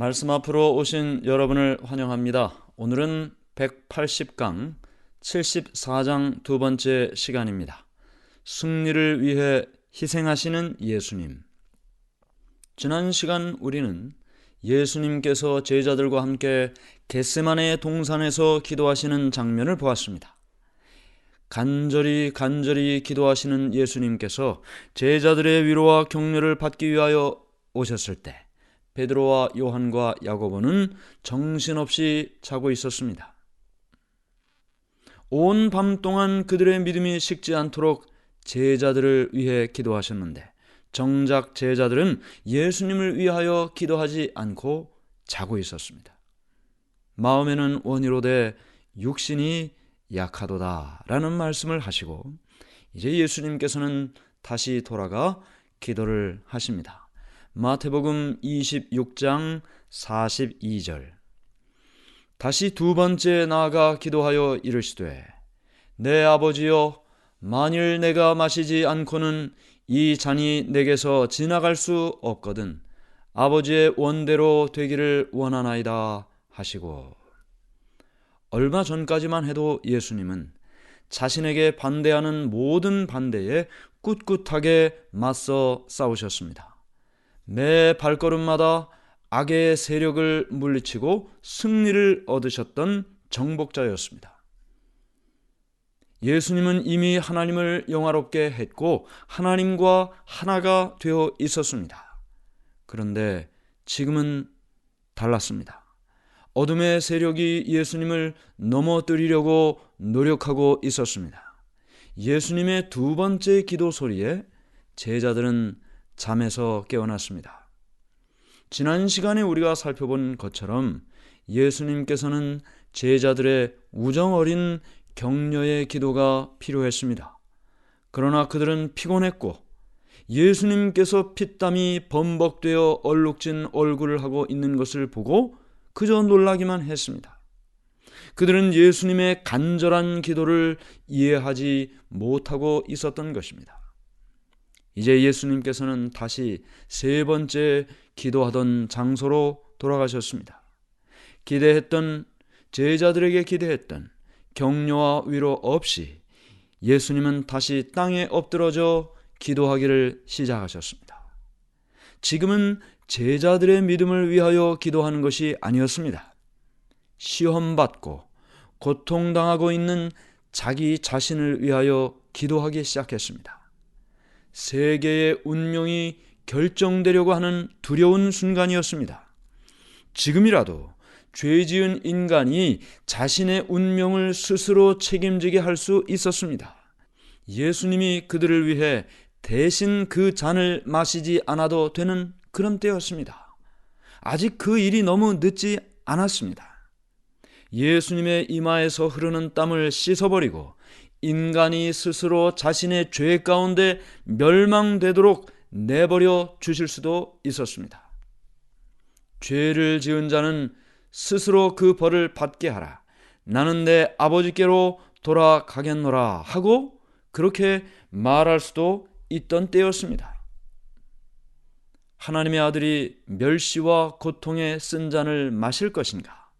말씀 앞으로 오신 여러분을 환영합니다. 오늘은 180강 74장 두 번째 시간입니다. 승리를 위해 희생하시는 예수님. 지난 시간 우리는 예수님께서 제자들과 함께 겟세만의 동산에서 기도하시는 장면을 보았습니다. 간절히 간절히 기도하시는 예수님께서 제자들의 위로와 격려를 받기 위하여 오셨을 때 베드로와 요한과 야고보는 정신없이 자고 있었습니다. 온 밤 동안 그들의 믿음이 식지 않도록 제자들을 위해 기도하셨는데 정작 제자들은 예수님을 위하여 기도하지 않고 자고 있었습니다. 마음에는 원이로되 육신이 약하도다라는 말씀을 하시고 이제 예수님께서는 다시 돌아가 기도를 하십니다. 마태복음 26장 42절 다시 두 번째 나아가 기도하여 이르시되 내 아버지여 만일 내가 마시지 않고는 이 잔이 내게서 지나갈 수 없거든 아버지의 원대로 되기를 원하나이다 하시고 얼마 전까지만 해도 예수님은 자신에게 반대하는 모든 반대에 꿋꿋하게 맞서 싸우셨습니다. 매 발걸음마다 악의 세력을 물리치고 승리를 얻으셨던 정복자였습니다. 예수님은 이미 하나님을 영화롭게 했고 하나님과 하나가 되어 있었습니다. 그런데 지금은 달랐습니다. 어둠의 세력이 예수님을 넘어뜨리려고 노력하고 있었습니다. 예수님의 두 번째 기도 소리에 제자들은 잠에서 깨어났습니다. 지난 시간에 우리가 살펴본 것처럼 예수님께서는 제자들의 우정 어린 격려의 기도가 필요했습니다. 그러나 그들은 피곤했고 예수님께서 피땀이 범벅되어 얼룩진 얼굴을 하고 있는 것을 보고 그저 놀라기만 했습니다. 그들은 예수님의 간절한 기도를 이해하지 못하고 있었던 것입니다. 이제 예수님께서는 다시 세 번째 기도하던 장소로 돌아가셨습니다. 기대했던 제자들에게 기대했던 격려와 위로 없이 예수님은 다시 땅에 엎드러져 기도하기를 시작하셨습니다. 지금은 제자들의 믿음을 위하여 기도하는 것이 아니었습니다. 시험받고 고통당하고 있는 자기 자신을 위하여 기도하기 시작했습니다. 세계의 운명이 결정되려고 하는 두려운 순간이었습니다. 지금이라도 죄 지은 인간이 자신의 운명을 스스로 책임지게 할 수 있었습니다. 예수님이 그들을 위해 대신 그 잔을 마시지 않아도 되는 그런 때였습니다. 아직 그 일이 너무 늦지 않았습니다. 예수님의 이마에서 흐르는 땀을 씻어버리고 인간이 스스로 자신의 죄 가운데 멸망되도록 내버려 주실 수도 있었습니다. 죄를 지은 자는 스스로 그 벌을 받게 하라. 나는 내 아버지께로 돌아가겠노라 하고 그렇게 말할 수도 있던 때였습니다. 하나님의 아들이 멸시와 고통에 쓴 잔을 마실 것인가?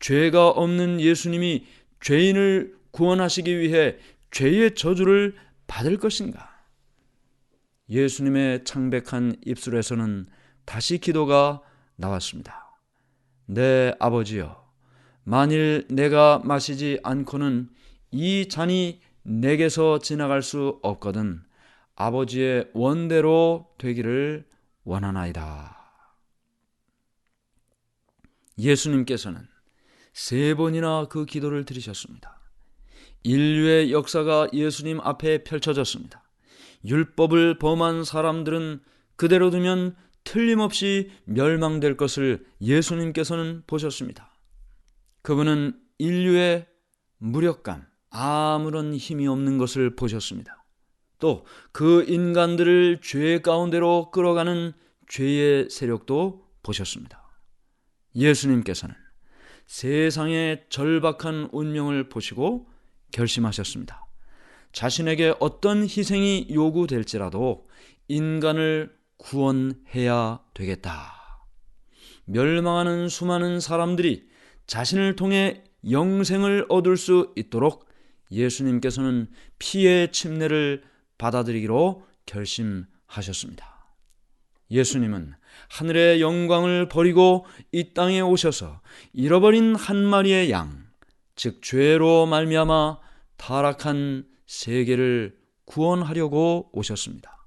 죄가 없는 예수님이 죄인을 구원하시기 위해 죄의 저주를 받을 것인가? 예수님의 창백한 입술에서는 다시 기도가 나왔습니다. 내 아버지여, 만일 내가 마시지 않고는 이 잔이 내게서 지나갈 수 없거든 아버지의 원대로 되기를 원하나이다. 예수님께서는 세 번이나 그 기도를 드리셨습니다. 인류의 역사가 예수님 앞에 펼쳐졌습니다. 율법을 범한 사람들은 그대로 두면 틀림없이 멸망될 것을 예수님께서는 보셨습니다. 그분은 인류의 무력감, 아무런 힘이 없는 것을 보셨습니다. 또 그 인간들을 죄 가운데로 끌어가는 죄의 세력도 보셨습니다. 예수님께서는 세상의 절박한 운명을 보시고 결심하셨습니다. 자신에게 어떤 희생이 요구될지라도 인간을 구원해야 되겠다. 멸망하는 수많은 사람들이 자신을 통해 영생을 얻을 수 있도록 예수님께서는 피의 침례를 받아들이기로 결심하셨습니다. 예수님은 하늘의 영광을 버리고 이 땅에 오셔서 잃어버린 한 마리의 양, 즉 죄로 말미암아 타락한 세계를 구원하려고 오셨습니다.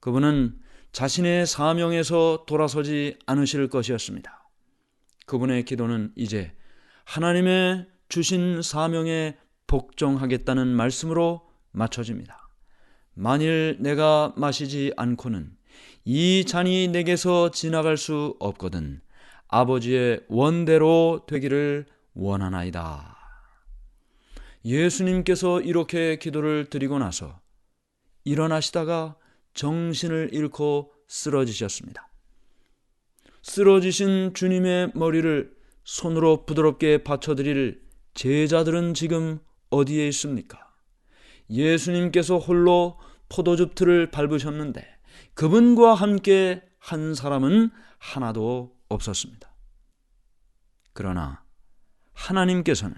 그분은 자신의 사명에서 돌아서지 않으실 것이었습니다. 그분의 기도는 이제 하나님의 주신 사명에 복종하겠다는 말씀으로 맞춰집니다. 만일 내가 마시지 않고는 이 잔이 내게서 지나갈 수 없거든 아버지의 원대로 되기를 원하나이다. 예수님께서 이렇게 기도를 드리고 나서 일어나시다가 정신을 잃고 쓰러지셨습니다. 쓰러지신 주님의 머리를 손으로 부드럽게 받쳐드릴 제자들은 지금 어디에 있습니까? 예수님께서 홀로 포도즙 틀을 밟으셨는데 그분과 함께 한 사람은 하나도 없었습니다. 그러나 하나님께서는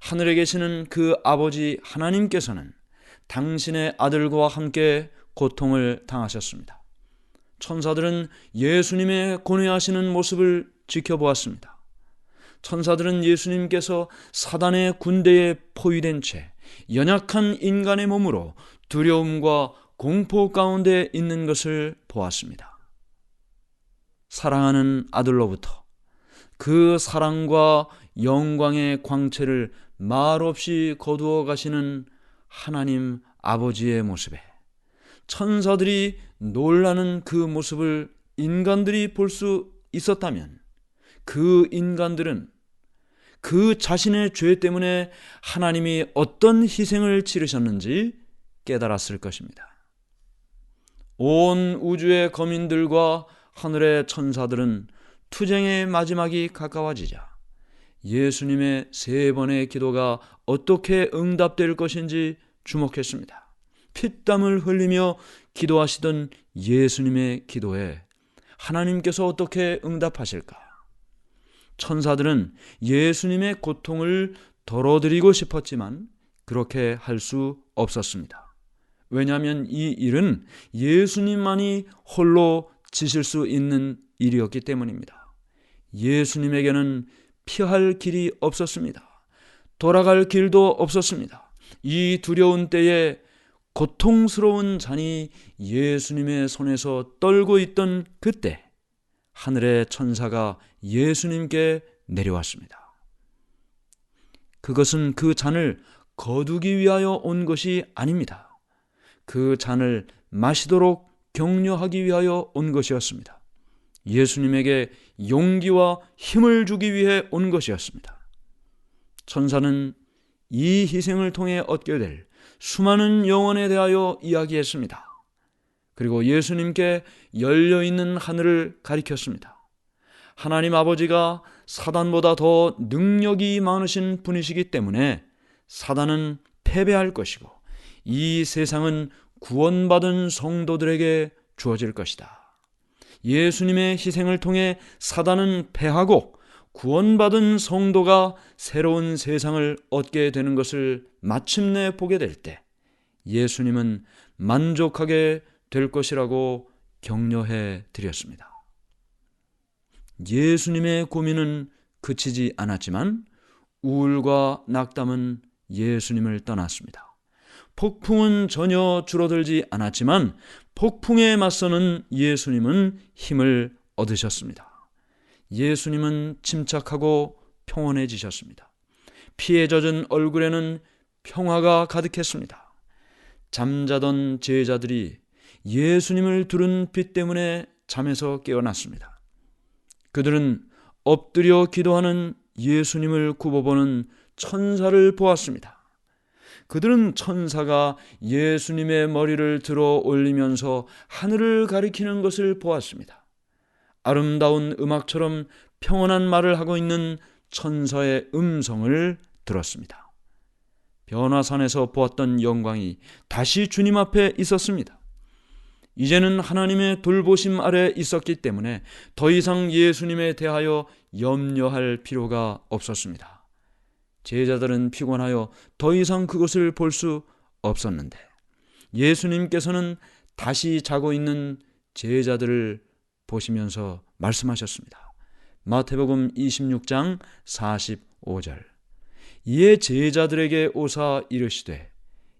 하늘에 계시는 그 아버지 하나님께서는 당신의 아들과 함께 고통을 당하셨습니다. 천사들은 예수님의 고뇌하시는 모습을 지켜보았습니다. 천사들은 예수님께서 사단의 군대에 포위된 채 연약한 인간의 몸으로 두려움과 공포 가운데 있는 것을 보았습니다. 사랑하는 아들로부터 그 사랑과 영광의 광채를 말없이 거두어 가시는 하나님 아버지의 모습에 천사들이 놀라는 그 모습을 인간들이 볼 수 있었다면 그 인간들은 그 자신의 죄 때문에 하나님이 어떤 희생을 치르셨는지 깨달았을 것입니다. 온 우주의 거민들과 하늘의 천사들은 투쟁의 마지막이 가까워지자 예수님의 세 번의 기도가 어떻게 응답될 것인지 주목했습니다. 피땀을 흘리며 기도하시던 예수님의 기도에 하나님께서 어떻게 응답하실까? 천사들은 예수님의 고통을 덜어드리고 싶었지만 그렇게 할 수 없었습니다. 왜냐하면 이 일은 예수님만이 홀로 지실 수 있는 일이었기 때문입니다. 예수님에게는 피할 길이 없었습니다. 돌아갈 길도 없었습니다. 이 두려운 때에 고통스러운 잔이 예수님의 손에서 떨고 있던 그때 하늘의 천사가 예수님께 내려왔습니다. 그것은 그 잔을 거두기 위하여 온 것이 아닙니다. 그 잔을 마시도록 격려하기 위하여 온 것이었습니다. 예수님에게 용기와 힘을 주기 위해 온 것이었습니다. 천사는 이 희생을 통해 얻게 될 수많은 영혼에 대하여 이야기했습니다. 그리고 예수님께 열려 있는 하늘을 가리켰습니다. 하나님 아버지가 사단보다 더 능력이 많으신 분이시기 때문에 사단은 패배할 것이고 이 세상은 구원받은 성도들에게 주어질 것이다. 예수님의 희생을 통해 사단은 패하고 구원받은 성도가 새로운 세상을 얻게 되는 것을 마침내 보게 될 때 예수님은 만족하게 될 것이라고 격려해 드렸습니다. 예수님의 고민은 그치지 않았지만 우울과 낙담은 예수님을 떠났습니다. 폭풍은 전혀 줄어들지 않았지만 폭풍에 맞서는 예수님은 힘을 얻으셨습니다. 예수님은 침착하고 평온해지셨습니다. 피에 젖은 얼굴에는 평화가 가득했습니다. 잠자던 제자들이 예수님을 들은 빛 때문에 잠에서 깨어났습니다. 그들은 엎드려 기도하는 예수님을 굽어보는 천사를 보았습니다. 그들은 천사가 예수님의 머리를 들어 올리면서 하늘을 가리키는 것을 보았습니다. 아름다운 음악처럼 평온한 말을 하고 있는 천사의 음성을 들었습니다. 변화산에서 보았던 영광이 다시 주님 앞에 있었습니다. 이제는 하나님의 돌보심 아래 있었기 때문에 더 이상 예수님에 대하여 염려할 필요가 없었습니다. 제자들은 피곤하여 더 이상 그것을 볼 수 없었는데 예수님께서는 다시 자고 있는 제자들을 보시면서 말씀하셨습니다. 마태복음 26장 45절. 이에 제자들에게 오사 이르시되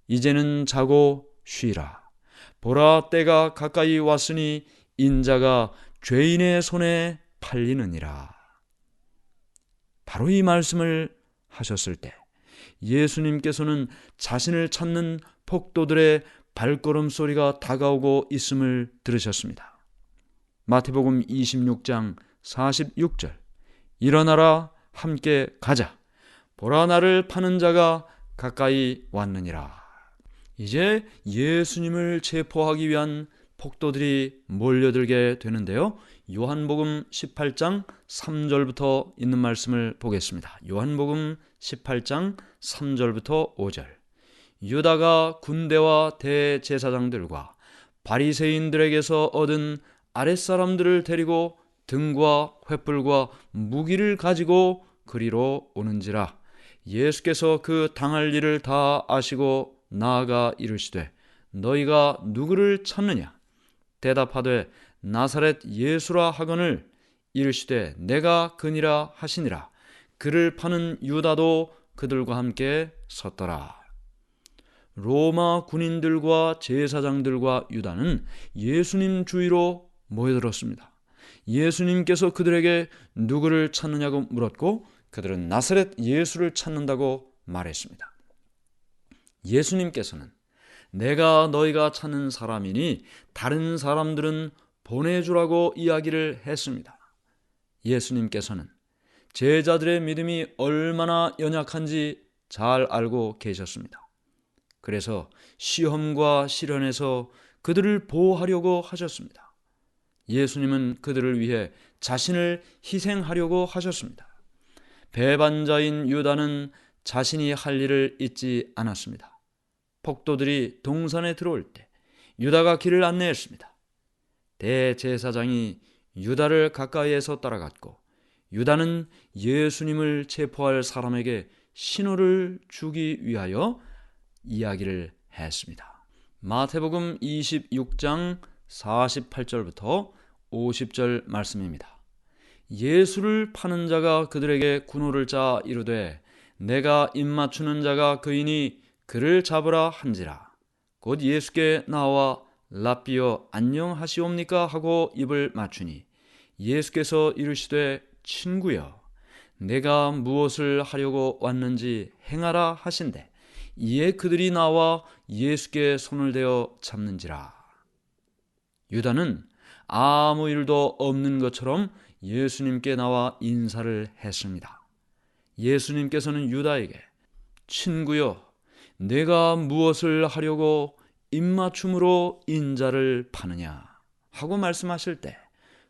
이제는 자고 쉬라. 보라 때가 가까이 왔으니 인자가 죄인의 손에 팔리느니라. 바로 이 말씀을 하셨을 때 예수님께서는 자신을 찾는 폭도들의 발걸음 소리가 다가오고 있음을 들으셨습니다. 마태복음 26장 46절 일어나라 함께 가자 보라 나를 파는 자가 가까이 왔느니라. 이제 예수님을 체포하기 위한 폭도들이 몰려들게 되는데요. 요한복음 18장 3절부터 있는 말씀을 보겠습니다. 요한복음 18장 3절부터 5절. 유다가 군대와 대제사장들과 바리새인들에게서 얻은 아랫사람들을 데리고 등과 횃불과 무기를 가지고 그리로 오는지라 예수께서 그 당할 일을 다 아시고 나아가 이르시되 너희가 누구를 찾느냐 대답하되 나사렛 예수라 하거늘 이르시되 내가 그니라 하시니라 그를 파는 유다도 그들과 함께 섰더라 로마 군인들과 제사장들과 유다는 예수님 주위로 모여들었습니다. 예수님께서 그들에게 누구를 찾느냐고 물었고 그들은 나사렛 예수를 찾는다고 말했습니다. 예수님께서는 내가 너희가 찾는 사람이니 다른 사람들은 보내주라고 이야기를 했습니다. 예수님께서는 제자들의 믿음이 얼마나 연약한지 잘 알고 계셨습니다. 그래서 시험과 시련에서 그들을 보호하려고 하셨습니다. 예수님은 그들을 위해 자신을 희생하려고 하셨습니다. 배반자인 유다는 자신이 할 일을 잊지 않았습니다. 폭도들이 동산에 들어올 때 유다가 길을 안내했습니다. 대제사장이 유다를 가까이에서 따라갔고 유다는 예수님을 체포할 사람에게 신호를 주기 위하여 이야기를 했습니다. 마태복음 26장 48절부터 50절 말씀입니다. 예수를 파는 자가 그들에게 군호를 짜 이르되 내가 입맞추는 자가 그이니 그를 잡으라 한지라 곧 예수께 나와 라비어 안녕하시옵니까? 하고 입을 맞추니 예수께서 이르시되 친구여 내가 무엇을 하려고 왔는지 행하라 하신대. 이에 그들이 나와 예수께 손을 대어 잡는지라. 유다는 아무 일도 없는 것처럼 예수님께 나와 인사를 했습니다. 예수님께서는 유다에게 친구여 내가 무엇을 하려고 입맞춤으로 인자를 파느냐 하고 말씀하실 때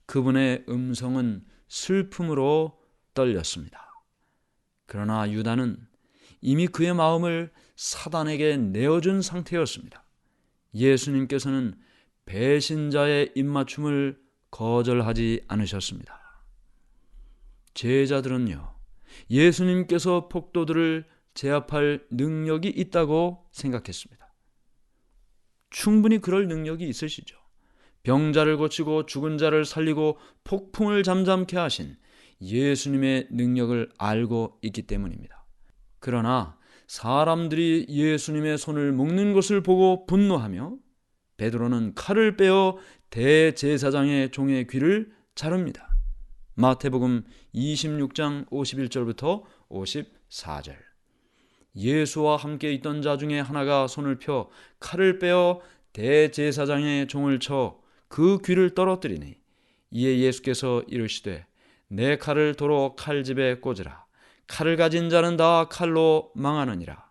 그분의 음성은 슬픔으로 떨렸습니다. 그러나 유다는 이미 그의 마음을 사단에게 내어준 상태였습니다. 예수님께서는 배신자의 입맞춤을 거절하지 않으셨습니다. 제자들은요, 예수님께서 폭도들을 제압할 능력이 있다고 생각했습니다. 충분히 그럴 능력이 있으시죠. 병자를 고치고 죽은 자를 살리고 폭풍을 잠잠케 하신 예수님의 능력을 알고 있기 때문입니다. 그러나 사람들이 예수님의 손을 묶는 것을 보고 분노하며 베드로는 칼을 빼어 대제사장의 종의 귀를 자릅니다. 마태복음 26장 51절부터 54절. 예수와 함께 있던 자 중에 하나가 손을 펴 칼을 빼어 대제사장의 종을 쳐 그 귀를 떨어뜨리니 이에 예수께서 이르시되 내 칼을 도로 칼집에 꽂으라 칼을 가진 자는 다 칼로 망하느니라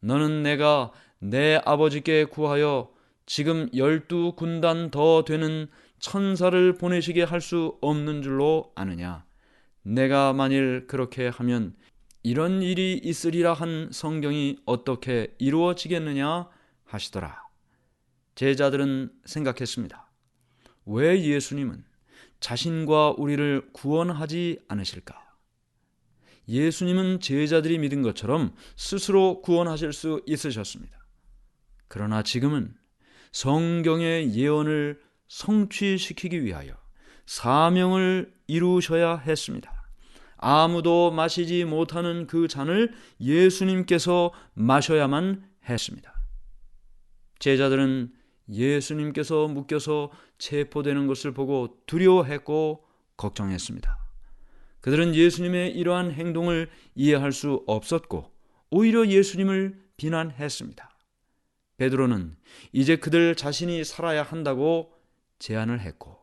너는 내가 내 아버지께 구하여 지금 열두 군단 더 되는 천사를 보내시게 할 수 없는 줄로 아느냐? 내가 만일 그렇게 하면 이런 일이 있으리라 한 성경이 어떻게 이루어지겠느냐 하시더라. 제자들은 생각했습니다. 왜 예수님은 자신과 우리를 구원하지 않으실까? 예수님은 제자들이 믿은 것처럼 스스로 구원하실 수 있으셨습니다. 그러나 지금은 성경의 예언을 성취시키기 위하여 사명을 이루셔야 했습니다. 아무도 마시지 못하는 그 잔을 예수님께서 마셔야만 했습니다. 제자들은 예수님께서 묶여서 체포되는 것을 보고 두려워했고 걱정했습니다. 그들은 예수님의 이러한 행동을 이해할 수 없었고 오히려 예수님을 비난했습니다. 베드로는 이제 그들 자신이 살아야 한다고 제안을 했고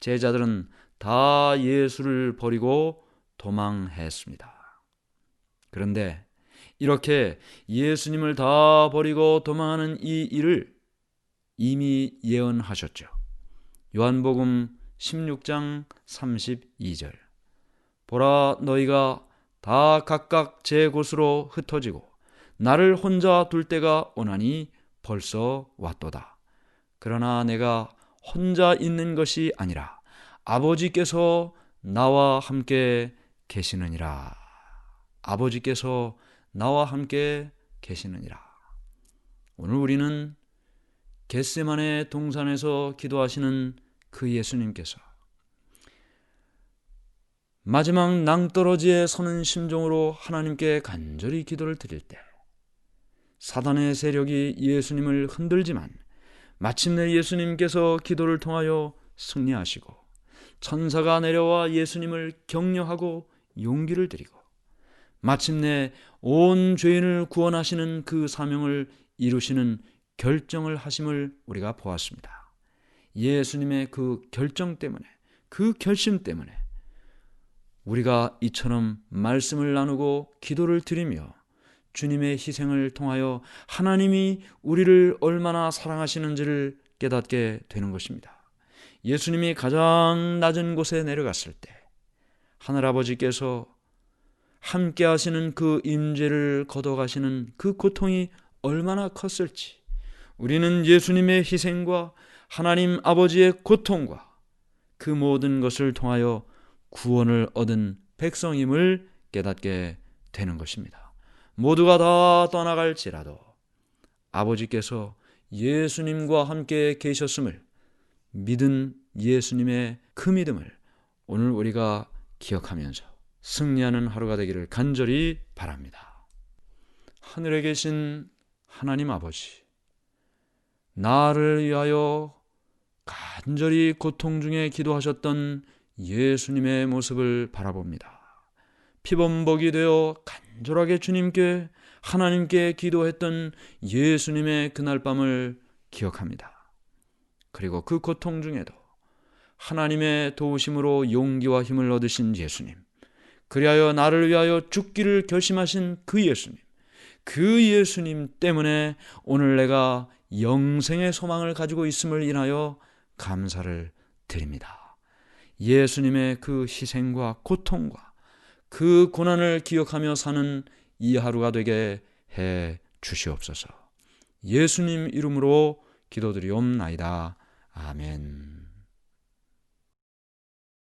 제자들은 다 예수를 버리고 도망했습니다. 그런데 이렇게 예수님을 다 버리고 도망하는 이 일을 이미 예언하셨죠. 요한복음 16장 32절. 보라 너희가 다 각각 제 곳으로 흩어지고 나를 혼자 둘 때가 오나니 벌써 왔도다. 그러나 내가 혼자 있는 것이 아니라 아버지께서 나와 함께 계시느니라. 아버지께서 나와 함께 계시느니라. 오늘 우리는 겟세만의 동산에서 기도하시는 그 예수님께서 마지막 낭떠러지에 서는 심정으로 하나님께 간절히 기도를 드릴 때 사단의 세력이 예수님을 흔들지만 마침내 예수님께서 기도를 통하여 승리하시고 천사가 내려와 예수님을 격려하고 용기를 드리고 마침내 온 죄인을 구원하시는 그 사명을 이루시는 결정을 하심을 우리가 보았습니다. 예수님의 그 결정 때문에 그 결심 때문에 우리가 이처럼 말씀을 나누고 기도를 드리며 주님의 희생을 통하여 하나님이 우리를 얼마나 사랑하시는지를 깨닫게 되는 것입니다. 예수님이 가장 낮은 곳에 내려갔을 때 하늘아버지께서 함께 하시는 그 임재를 거둬가시는 그 고통이 얼마나 컸을지 우리는 예수님의 희생과 하나님 아버지의 고통과 그 모든 것을 통하여 구원을 얻은 백성임을 깨닫게 되는 것입니다. 모두가 다 떠나갈지라도 아버지께서 예수님과 함께 계셨음을 믿은 예수님의 그 믿음을 오늘 우리가 기억하면서 승리하는 하루가 되기를 간절히 바랍니다. 하늘에 계신 하나님 아버지, 나를 위하여 간절히 고통 중에 기도하셨던 예수님의 모습을 바라봅니다. 피범벅이 되어 간절하게 주님께 하나님께 기도했던 예수님의 그날 밤을 기억합니다. 그리고 그 고통 중에도 하나님의 도우심으로 용기와 힘을 얻으신 예수님, 그리하여 나를 위하여 죽기를 결심하신 그 예수님, 그 예수님 때문에 오늘 내가 영생의 소망을 가지고 있음을 인하여 감사를 드립니다. 예수님의 그 희생과 고통과 그 고난을 기억하며 사는 이 하루가 되게 해 주시옵소서. 예수님 이름으로 기도드리옵나이다. 아멘.